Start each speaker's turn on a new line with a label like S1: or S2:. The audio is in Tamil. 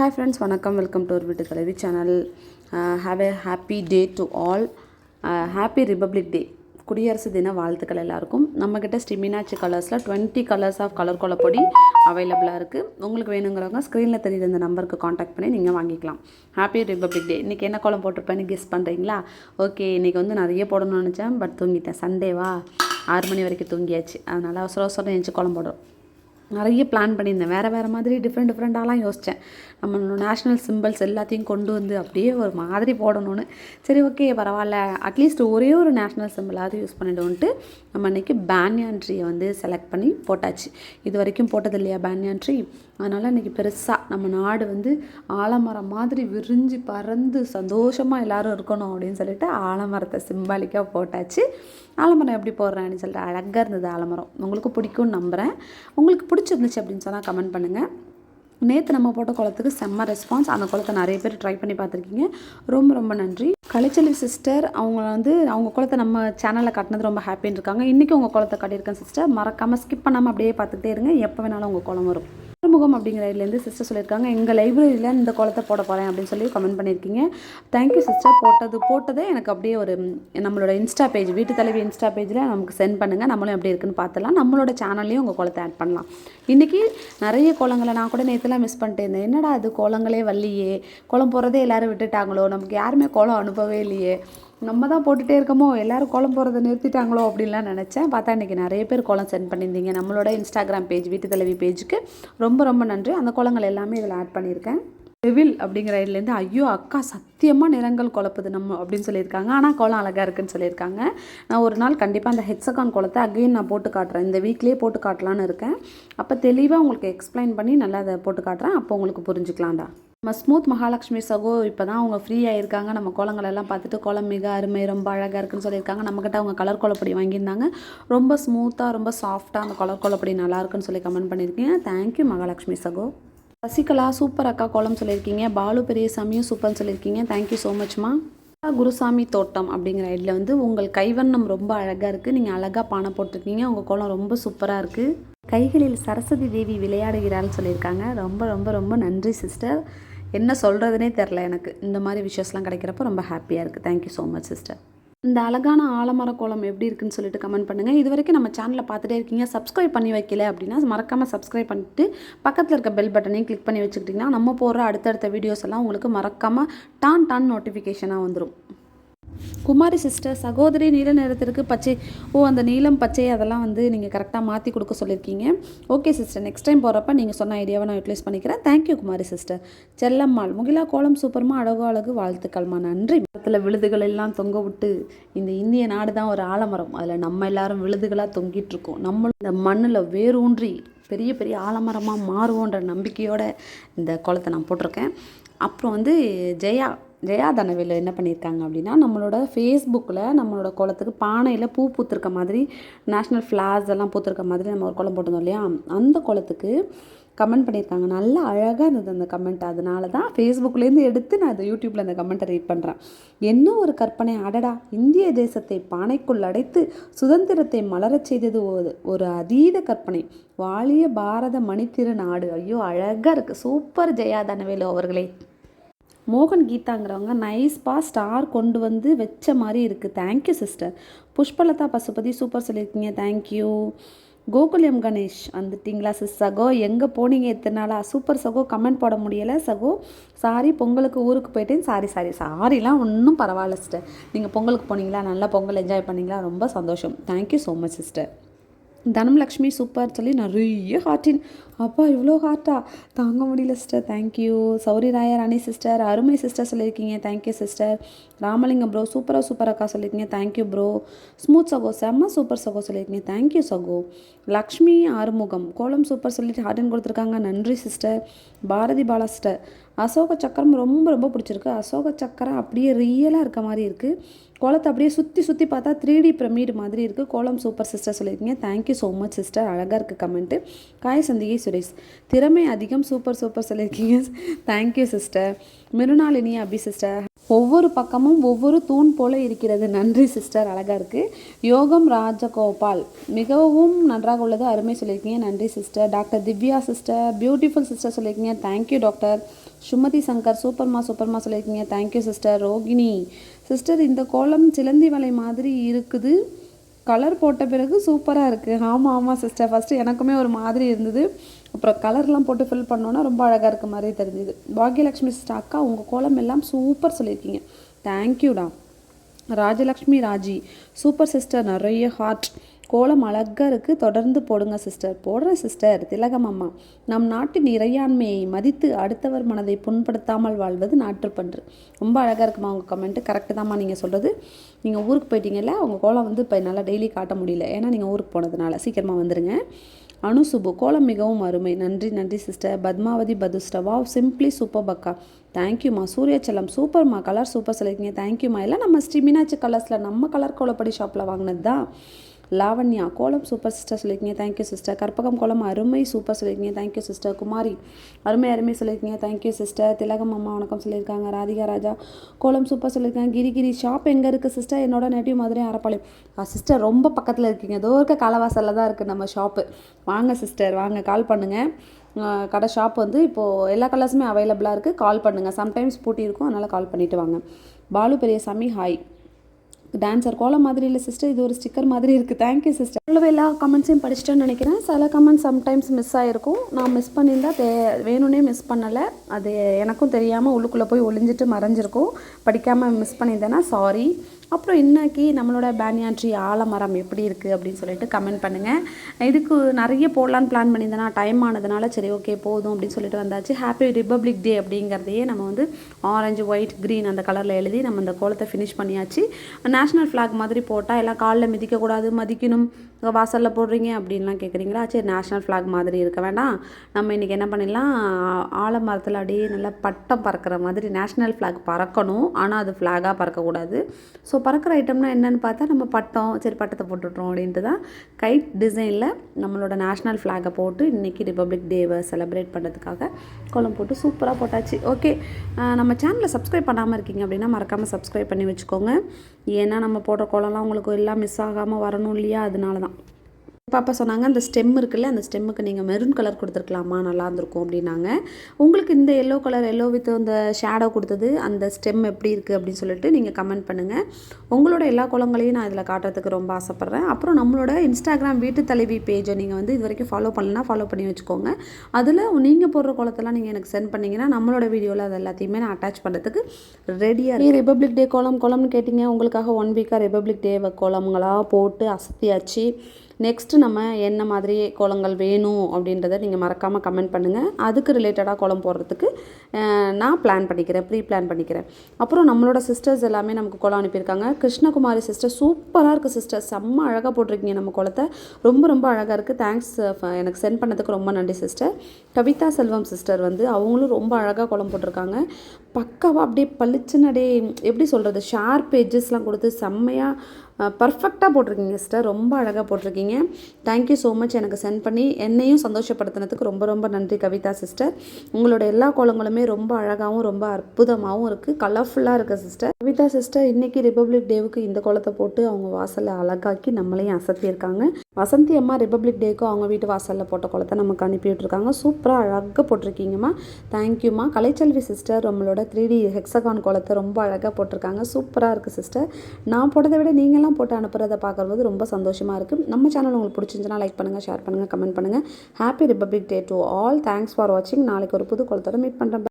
S1: ஹாய் ஃப்ரெண்ட்ஸ் வணக்கம். வெல்கம் டு ஒரு வீட்டு தலைவி channel have a happy day to all happy Republic Day குடியரசு தின வாழ்த்துக்கள் எல்லாருக்கும். நம்மக்கிட்ட ஸ்டிமினாச்சி கலர்ஸில் டுவெண்ட்டி கலர்ஸ் ஆஃப் கலர் கொலப்பொடி அவைலபிளாக இருக்குது உங்களுக்கு வேணுங்கிறவங்க ஸ்க்ரீனில் தெரியுற இந்த நம்பருக்கு காண்டாக்ட் பண்ணி நீங்கள் வாங்கிக்கலாம். ஹாப்பி ரிபப்ளிக் டே இன்றைக்கி என்ன கோலம் போட்டிருப்பேன்னு கெஸ் பண்ணுறீங்களா ஓகே இன்றைக்கி வந்து நிறைய போடணும்னு நினச்சேன் பட் தூங்கிட்டேன். சண்டேவா ஆறு மணி வரைக்கும் தூங்கியாச்சு. அதனால் அவசர அவசரம் எழுந்து கோலம் போடுறோம். நிறைய பிளான் பண்ணியிருந்தேன். வேறு வேறு மாதிரி டிஃப்ரெண்ட் டிஃப்ரெண்ட்டாலாம் யோசித்தேன் நம்ம நேஷ்னல் சிம்பிள்ஸ் எல்லாத்தையும் கொண்டு வந்து அப்படியே ஒரு மாதிரி போடணும்னு. சரி ஓகே பரவாயில்ல. அட்லீஸ்ட் ஒரே ஒரு நேஷ்னல் சிம்பிளாவது யூஸ் பண்ணிவிடுவோன்ட்டு நம்ம இன்றைக்கி பேன்யான் ட்ரீயை வந்து செலக்ட் பண்ணி போட்டாச்சு. இது வரைக்கும் போட்டது இல்லையா பேன்யான் ட்ரீ அதனால் இன்றைக்கி பெருசாக நம்ம நாடு வந்து ஆலமரம் மாதிரி விரிஞ்சு பறந்து சந்தோஷமாக எல்லோரும் இருக்கணும் அப்படின்னு சொல்லிட்டு ஆலமரத்தை சிம்பாலிக்காக போட்டாச்சு. ஆலமரம் எப்படி போடுறேன்னு சொல்லிட்டு அழகாக இருந்தது ஆலமரம். உங்களுக்கு பிடிக்கும்னு நம்புகிறேன் உங்களுக்கு பிடிச்சிருந்துச்சு அப்படின்னு சொன்னால் கமெண்ட் பண்ணுங்கள் நேற்று நம்ம போட்ட குளத்துக்கு செம்ம ரெஸ்பான்ஸ் அந்த குளத்தை நிறைய பேர் ட்ரை பண்ணி பார்த்துருக்கீங்க. ரொம்ப ரொம்ப நன்றி. கலைச்செல்வி சிஸ்டர் அவங்க வந்து அவங்க குளத்தை நம்ம சேனலில் கட்டினது ரொம்ப ஹாப்பின்னு இருக்காங்க. இன்றைக்கி உங்கள் குளத்தை கட்டியிருக்கேன் சிஸ்டர் மறக்காமல் ஸ்கிப் பண்ணாமல் அப்படியே பார்த்துக்கிட்டே இருங்க. எப்போ வேணாலும் உங்கள் குளம் வரும். முகம் அப்படிங்கிற இதுலேருந்து சிஸ்டர் சொல்லியிருக்காங்க. எங்கள் லைப்ரரியில் இந்த குளத்தை போட போகிறேன் அப்படின்னு சொல்லி கமெண்ட் பண்ணியிருக்கீங்க. தேங்க்யூ சிஸ்டர் போட்டது போட்டதே எனக்கு அப்படியே ஒரு நம்மளோட இன்ஸ்டா பேஜ் வீட்டு தலைவி இன்ஸ்டா பேஜில் நமக்கு சென்ட் பண்ணுங்கள் நம்மளும் எப்படி இருக்குன்னு பார்த்துலாம் நம்மளோட சேனல்லையும் உங்கள் குளத்தை ஆட் பண்ணலாம். இன்றைக்கி நிறைய குளங்களை நான் கூட நேற்றுலாம் மிஸ் பண்ணிட்டே இருந்தேன். என்னடா அது குளங்களே வரலையே. குளம் போகிறதே எல்லோரும் விட்டுட்டாங்களோ? நமக்கு யாருமே குளம் அனுப்பவே இல்லையே. நம்ம தான் போட்டுகிட்டே இருக்கமோ? எல்லோரும் கோலம் போகிறத நிறுத்திட்டாங்களோ அப்படின்லாம் நினச்சேன். பார்த்தா இன்றைக்கி நிறைய பேர் கோலம் சென்ட் பண்ணியிருந்தீங்க. நம்மளோட இன்ஸ்டாகிராம் பேஜ் வீட்டு தலைவி பேஜுக்கு ரொம்ப ரொம்ப நன்றி. அந்த கோலங்கள் எல்லாமே இதில் ஆட் பண்ணியிருக்கேன். டெவில் அப்படிங்கிற இதுலேருந்து ஐயோ அக்கா சத்தியமாக நிறங்கள் குழப்புது நம்ம அப்படின்னு சொல்லியிருக்காங்க. ஆனால் கோலம் அழகாக இருக்குன்னு சொல்லியிருக்காங்க. நான் ஒரு நாள் கண்டிப்பாக அந்த ஹெக்ஸகான் குளத்தை அகெயின் நான் போட்டு காட்டுறேன். இந்த வீக்லேயே போட்டு காட்டலான்னு இருக்கேன். அப்போ தெளிவாக உங்களுக்கு எக்ஸ்பிளைன் பண்ணி நல்லா அதை போட்டு காட்டுறேன். அப்போ உங்களுக்கு புரிஞ்சுக்கலாம்டா. நம்ம ஸ்மூத் மகாலட்சுமி சகோ இப்போ தான் அவங்க ஃப்ரீ ஆகிருக்காங்க நம்ம கோலங்களெல்லாம் பார்த்துட்டு கோலம் மிக அருமை ரொம்ப அழகாக இருக்குன்னு சொல்லியிருக்காங்க. நம்மக்கிட்ட அவங்க கலர் கோலப்பொடி வாங்கியிருந்தாங்க. ரொம்ப ஸ்மூத்தாக ரொம்ப சாஃப்டாக அந்த கலர் கோலப்பொடி நல்லா இருக்குன்னு சொல்லி கமெண்ட் பண்ணியிருக்கீங்க. தேங்க்யூ மகாலட்சுமி சகோ. சசிகலா சூப்பர் அக்கா கோலம் சொல்லியிருக்கீங்க. பாலு பெரியசாமியும் சூப்பர்னு சொல்லியிருக்கீங்க. தேங்க்யூ ஸோ மச்மா குருசாமி தோட்டம் அப்படிங்கிற ஐடியில் வந்து உங்கள் கைவண்ணம் ரொம்ப அழகாக இருக்குது நீங்கள் அழகாக பானை போட்டிருக்கீங்க. உங்கள் கோலம் ரொம்ப சூப்பராக இருக்குது கைகளில் சரஸ்வதி தேவி விளையாடுகிறாள்னு சொல்லியிருக்காங்க. ரொம்ப ரொம்ப ரொம்ப நன்றி சிஸ்டர் என்ன சொல்கிறதுனே தெரில எனக்கு. இந்த மாதிரி விஷயஸ்லாம் கிடைக்கிறப்போ ரொம்ப ஹாப்பியாக இருக்குது தேங்க்யூ ஸோ மச் சிஸ்டர் இந்த அழகான ஆலமர கோலம் எப்படி இருக்குன்னு சொல்லிட்டு கமெண்ட் பண்ணுங்கள் இது வரைக்கும் நம்ம சேனலில் பார்த்துட்டே இருக்கீங்க. சப்ஸ்கிரைப் பண்ணி வைக்கல அப்படின்னா மறக்காமல் சப்ஸ்கிரைப் பண்ணிட்டு பக்கத்தில் இருக்க பெல் பட்டனையும் கிளிக் பண்ணி வச்சுக்கிட்டிங்கன்னா நம்ம போடுற அடுத்தடுத்த வீடியோஸ் எல்லாம் உங்களுக்கு மறக்காமல் டான் டான் நோட்டிஃபிகேஷனாக வந்துடும் குமாரி சிஸ்டர் சகோதரி நீல நிறத்திற்கு பச்சை ஓ அந்த நீலம் பச்சை அதெல்லாம் வந்து நீங்கள் கரெக்டாக மாற்றி கொடுக்க சொல்லியிருக்கீங்க. ஓகே சிஸ்டர் நெக்ஸ்ட் டைம் போகிறப்ப நீங்கள் சொன்ன ஐடியாவை நான் யூட்டிலைஸ் பண்ணிக்கிறேன். Thank you Kumari sister Chellammal Mugila கோலம் சூப்பர்மா அழகு அழகு வாழ்த்துக்கள்மா. நன்றி. மரத்தில் விழுதுகள் எல்லாம் தொங்க விட்டு இந்த இந்திய நாடு தான் ஒரு ஆலமரம். அதில் நம்ம எல்லாரும் விழுதுகளாக தொங்கிட்டு இருக்கோம். நம்ம இந்த மண்ணில் வேரூன்றி பெரிய பெரிய ஆலமரமாக மாறுவோன்ற நம்பிக்கையோட இந்த குளத்தை நான் போட்டிருக்கேன். அப்புறம் வந்து ஜெயா ஜெயா தனவேலு என்ன பண்ணியிருக்காங்க அப்படின்னா நம்மளோட ஃபேஸ்புக்கில் நம்மளோட குளத்துக்கு பானையில் பூ பூத்துருக்க மாதிரி நேஷ்னல் ஃப்ளார்ஸ் எல்லாம் பூத்துருக்க மாதிரி நம்ம ஒரு குளம் போட்டிருந்தோம் இல்லையா? அந்த குளத்துக்கு கமெண்ட் பண்ணியிருக்காங்க. நல்லா அழகாக இருந்தது அந்த கமெண்ட் அதனால தான் ஃபேஸ்புக்லேருந்து எடுத்து நான் அதை யூடியூப்பில் அந்த கமெண்ட்டை ரீட் பண்ணுறேன் என்ன ஒரு கற்பனை? அடடா! இந்திய தேசத்தை பானைக்குள் அடைத்து சுதந்திரத்தை மலரச் செய்தது ஒரு அதீத கற்பனை. வாலிய பாரத மணித்திரு நாடு. ஐயோ அழகாக இருக்குது சூப்பர் ஜெயா தனவேலு அவர்களே. மோகன் கீதாங்கிறவங்க நைஸ்பா ஸ்டார் கொண்டு வந்து வச்ச மாதிரி இருக்குது thank you sister Pushpalatha Pasupathi super சொல்லியிருக்கீங்க. தேங்க்யூ கோகுல்யம் கணேஷ் வந்துட்டிங்களா சிஸ் சகோ எங்கே போனீங்க எத்தனை நாளா? சூப்பர் சகோ. கமெண்ட் போட முடியலை சகோ. சாரி பொங்கலுக்கு ஊருக்கு போயிட்டேன். சாரி சாரி சாரிலாம் ஒன்றும் பரவாயில்ல சிஸ்டர் நீங்கள் பொங்கலுக்கு போனீங்களா? நல்லா பொங்கல் என்ஜாய் பண்ணிங்களா? ரொம்ப சந்தோஷம். Thank you so much sister Dhanalakshmi super சொல்லி நிறைய ஹார்ட்டின் அப்பா இவ்வளோ ஹார்ட்டா தாங்க முடியல sister thank you Sowri Rayar Rani sister அருமை சிஸ்டர் சொல்லியிருக்கீங்க. Thank you sister Ramalingam bro சூப்பராக சூப்பர் அக்கா சொல்லியிருக்கீங்க. தேங்க்யூ ப்ரோ ஸ்மூத் சகோ செம்ம சூப்பர் சகோ சொல்லியிருக்கீங்க. தேங்க்யூ சகோ. லக்ஷ்மி ஆறுமுகம் கோலம் சூப்பர் சொல்லிட்டு ஹார்டன் கொடுத்துருக்காங்க. நன்றி சிஸ்டர் பாரதி பாலா சிஸ்டர் அசோக சக்கரம் ரொம்ப ரொம்ப பிடிச்சிருக்கு. அசோக சக்கரம் அப்படியே ரியலாக இருக்க மாதிரி இருக்குது கோலத்தை அப்படியே சுற்றி சுற்றி பார்த்தா த்ரீ டி பிரமிடு மாதிரி இருக்குது கோலம் சூப்பர் சிஸ்டர் சொல்லியிருக்கீங்க. Thank you so much sister அழகாக இருக்குது கமெண்ட்டு காய் சந்திகை சுரேஷ் திறமை அதிகம் சூப்பர் சூப்பர் சொல்லியிருக்கீங்க. Thank you sister Mrunalini Abi sister ஒவ்வொரு பக்கமும் ஒவ்வொரு தூண் போல இருக்கிறது. நன்றி சிஸ்டர் அழகாக இருக்குது யோகம் ராஜகோபால். மிகவும் நன்றாக உள்ளது. அருமை சொல்லியிருக்கீங்க. நன்றி sister doctor Divya sister beautiful sister சொல்லியிருக்கீங்க. Thank you doctor Sumathi Shankar சூப்பர்மா சூப்பர்மா சொல்லியிருக்கீங்க. Thank you sister Rohini. சிஸ்டர் இந்த கோலம் சிலந்தி வலை மாதிரி இருக்குது. கலர் போட்ட பிறகு சூப்பராக இருக்குது ஆமாம் ஆமாம் சிஸ்டர் ஃபஸ்ட்டு எனக்குமே ஒரு மாதிரி இருந்தது. அப்புறம் கலர்லாம் போட்டு ஃபில் பண்ணோன்னா ரொம்ப அழகாக இருக்க மாதிரி தெரிஞ்சுது. பாக்யலக்ஷ்மி சிஸ்டர் அக்கா உங்கள் கோலம் எல்லாம் சூப்பர் சொல்லியிருக்கீங்க. தேங்க்யூடா ராஜலக்ஷ்மி ராஜி சூப்பர் சிஸ்டர் நிறைய ஹார்ட் கோலம் அழகாக இருக்குது தொடர்ந்து போடுங்க சிஸ்டர் போடுற சிஸ்டர் திலகம் அம்மா. நம் நாட்டின் இறையாண்மையை மதித்து அடுத்தவர் மனதை புண்படுத்தாமல் வாழ்வது நாட்டுப்பன்று. ரொம்ப அழகாக இருக்குமா உங்கள் கமெண்ட்டு கரெக்டு தாம்மா நீங்கள் சொல்கிறது நீங்கள் ஊருக்கு போயிட்டீங்கல்ல உங்கள் கோலம் வந்து இப்போ என்னால் டெய்லி காட்ட முடியல. ஏன்னா நீங்கள் ஊருக்கு போனதுனால. சீக்கிரமாக வந்துடுங்க அனுசுபு கோலம் மிகவும் அருமை. நன்றி நன்றி சிஸ்டர் பத்மாவதி பதுஸ்டர் வாவ் சிம்பிளி சூப்பர் பக்கா. தேங்க்யூம்மா சூரியச்சலம் சூப்பர்மா கலர் சூப்பர் சொல்லியிருக்கீங்க தேங்க்யூம்மா எல்லாம் நம்ம ஸ்ரீ மீனாட்சி கலர்ஸில் நம்ம கலர் கோலப்படி ஷாப்பில் வாங்கினது தான் லாவண்யா கோலம் சூப்பர் சிஸ்டர் சொல்லியிருக்கீங்க தேங்க்யூ சிஸ்டர் கற்பகம் கோலம் அருமை சூப்பர் சொல்லியிருக்கீங்க தேங்க்யூ சிஸ்டர் குமாரி அருமை அருமை சொல்லியிருக்கீங்க தேங்க்யூ சிஸ்டர் திலகம் அம்மா வணக்கம் சொல்லியிருக்காங்க ராதிகா ராஜா கோலம் சூப்பர் சொல்லியிருக்காங்க. கிரிகிரி ஷாப் எங்கே இருக்குது சிஸ்டர் என்னோட நேட்டிவ் மதுரை அறப்பாளையம். சிஸ்டர் ரொம்ப பக்கத்தில் இருக்கீங்க. ஏதோ இருக்க காலவாசலில் தான் இருக்குது நம்ம ஷாப்பு வாங்க சிஸ்டர் வாங்க கால் பண்ணுங்கள் கடை ஷாப் வந்து இப்போது எல்லா கலர்ஸுமே அவைலபிளாக இருக்குது கால் பண்ணுங்கள் சம்டைம்ஸ் பூட்டி இருக்கும். அதனால் கால் பண்ணிவிட்டு வாங்க. பாலு பெரியசாமி ஹாய் டான்ஸர் கோலம் மாதிரி இல்லை சிஸ்டர் இது ஒரு ஸ்டிக்கர் மாதிரி இருக்குது தேங்க்யூ சிஸ்டர் அவ்வளோ எல்லா கமெண்ட்ஸையும் படிச்சிட்டேன்னு நினைக்கிறேன். சில கமெண்ட்ஸ் சம்டைம்ஸ் மிஸ் ஆகிருக்கும் நான் மிஸ் பண்ணியிருந்தால் தே வேணும்னே மிஸ் பண்ணலை. அது எனக்கும் தெரியாமல் உள்ளுக்குள்ளே போய் ஒளிஞ்சிட்டு மறைஞ்சிருக்கும். படிக்காமல் மிஸ் பண்ணியிருந்தேன்னா சாரி அப்புறம் இன்னைக்கு நம்மளோட பேனியாட்ரி ஆலமரம் எப்படி இருக்குது அப்படின்னு சொல்லிட்டு கமெண்ட் பண்ணுங்கள் இதுக்கு நிறைய போடலான்னு பிளான் பண்ணியிருந்தேனா டைம் ஆனதுனால சரி ஓகே போதும் அப்படின்னு சொல்லிட்டு வந்தாச்சு. ஹாப்பி ரிப்பப்ளிக் டே அப்படிங்கிறதையே நம்ம வந்து ஆரஞ்சு ஒயிட் க்ரீன் அந்த கலரில் எழுதி நம்ம அந்த கோலத்தை ஃபினிஷ் பண்ணியாச்சு. நேஷ்னல் ஃப்ளாக் மாதிரி போட்டால் எல்லாம் காலில் மிதிக்கக்கூடாது மதிக்கணும். வாசலில் போடுறீங்க அப்படின்லாம் கேட்குறீங்களா சரி நேஷ்னல் ஃப்ளாக் மாதிரி இருக்க வேண்டாம். நம்ம இன்றைக்கி என்ன பண்ணிடலாம்? ஆலமரத்தில் அப்படியே நல்லா பட்டம் பறக்கிற மாதிரி நேஷ்னல் ஃப்ளாக் பறக்கணும். ஆனால் அது ஃப்ளாகாக பறக்கக்கூடாது. ஸோ பறக்கிற ஐட்டம்னா என்னென்னு பார்த்தா நம்ம பட்டம் சரி பட்டத்தை போட்டுட்றோம் அப்படின்ட்டு தான் கைட் டிசைனில் நம்மளோட நேஷ்னல் ஃப்ளாகை போட்டு இன்றைக்கி ரிப்பப்ளிக் டேவை செலிப்ரேட் பண்ணுறதுக்காக கோலம் போட்டு சூப்பராக போட்டாச்சு. ஓகே நம்ம சேனலை சப்ஸ்கிரைப் பண்ணாமல் இருக்கீங்க அப்படின்னா மறக்காமல் சப்ஸ்கிரைப் பண்ணி வச்சுக்கோங்க. ஏன்னா நம்ம போடுற கோலம்லாம் உங்களுக்கு எல்லாம் மிஸ் ஆகாமல் வரணும் இல்லையா? அதனால தான் பாப்பா சொன்னாங்க அந்த ஸ்டெம் இருக்குல்ல அந்த ஸ்டெம்முக்கு நீங்கள் மெரூன் கலர் கொடுத்துருக்கலாமா? நல்லா இருந்திருக்கும் அப்படின்னாங்க. உங்களுக்கு இந்த எல்லோ கலர் எல்லோ வித் அந்த ஷேடோ கொடுத்தது அந்த ஸ்டெம் எப்படி இருக்குது அப்படின்னு சொல்லிட்டு நீங்கள் கமெண்ட் பண்ணுங்கள் உங்களோட எல்லா குளங்களையும் நான் இதில் காட்டுறதுக்கு ரொம்ப ஆசைப்பட்றேன். அப்புறம் நம்மளோட இன்ஸ்டாகிராம் வீட்டு தலைவி பேஜை நீங்கள் வந்து இது வரைக்கும் ஃபாலோ பண்ணலன்னா ஃபாலோ பண்ணி வச்சுக்கோங்க. அதில் நீங்கள் போடுற குளத்தெல்லாம் நீங்கள் எனக்கு சென்ட் பண்ணிங்கன்னா நம்மளோட வீடியோவில் அது எல்லாத்தையுமே நான் அட்டாச் பண்ணுறதுக்கு ரெடியாக ரிப்பப்ளிக் டே கோலம் கோலம்னு கேட்டிங்க உங்களுக்காக ஒன் வீக்காக ரிப்பப்ளிக் டே கோலங்களாக போட்டு அசத்தியாச்சு. நெக்ஸ்ட்டு நம்ம என்ன மாதிரி கோலங்கள் வேணும் அப்படின்றத நீங்கள் மறக்காமல் கமெண்ட் பண்ணுங்கள் அதுக்கு ரிலேட்டடாக கோலம் போடுறதுக்கு நான் பிளான் பண்ணிக்கிறேன் ப்ரீ பிளான் பண்ணிக்கிறேன். அப்புறம் நம்மளோட சிஸ்டர்ஸ் எல்லாமே நமக்கு கோலம் அனுப்பியிருக்காங்க. கிருஷ்ணகுமாரி சிஸ்டர் சூப்பராக இருக்குது சிஸ்டர் செம்ம அழகாக போட்டிருக்கீங்க நம்ம கோலத்தை. ரொம்ப ரொம்ப அழகாக இருக்குது தேங்க்ஸ் எனக்கு சென்ட் பண்ணதுக்கு ரொம்ப நன்றி சிஸ்டர் கவிதா செல்வம் சிஸ்டர் வந்து அவங்களும் ரொம்ப அழகாக கோலம் போட்டிருக்காங்க. பக்காவாக அப்படியே பளிச்சுன்னு அப்படியே எப்படி சொல்கிறது ஷார்ப் எட்ஜஸ்லாம் கொடுத்து செம்மையாக பர்ஃபெக்டாக போட்டிருக்கீங்க சிஸ்டர் ரொம்ப அழகாக போட்டிருக்கீங்க. தேங்க்யூ ஸோ மச் எனக்கு சென்ட் பண்ணி. என்னையும் சந்தோஷப்படுத்தினதுக்கு ரொம்ப ரொம்ப நன்றி கவிதா சிஸ்டர் உங்களோட எல்லா கோலங்களுமே ரொம்ப அழகாகவும் ரொம்ப அற்புதமாகவும் இருக்குது கலர்ஃபுல்லாக இருக்குது சிஸ்டர் கவிதா சிஸ்டர் இன்றைக்கி ரிப்பப்ளிக் டேவுக்கு இந்த கோலத்தை போட்டு அவங்க வாசலை அழகாக்கி நம்மளையும் அசத்தியிருக்காங்க. வசந்தி அம்மா ரிப்பப்ளிக் டேக்கு அவங்க வீட்டு வாசலில் போட்ட குளத்தை நமக்கு அனுப்பி விட்டுருக்காங்க சூப்பராக அழகாக போட்டிருக்கீங்கம்மா தேங்க்யூம்மா கலைச்செல்வி சிஸ்டர் நம்மளோட த்ரீ டி ஹெக்ஸகான் குளத்தை ரொம்ப அழகாக போட்டிருக்காங்க. சூப்பராக இருக்குது சிஸ்டர் நான் போட்டதை விட நீங்களாம் போட்டு அனுப்புகிறத பார்க்குறது ரொம்ப சந்தோஷமாக இருக்குது நம்ம சேனல் உங்களுக்கு பிடிச்சிருந்துச்சுன்னா லைக் பண்ணுங்கள் ஷேர் பண்ணுங்கள் கமெண்ட் பண்ணுங்கள் happy Republic Day to all thanks for வாட்சிங் நாளைக்கு ஒரு புது குளத்தோட மீட் பண்ணுறேன்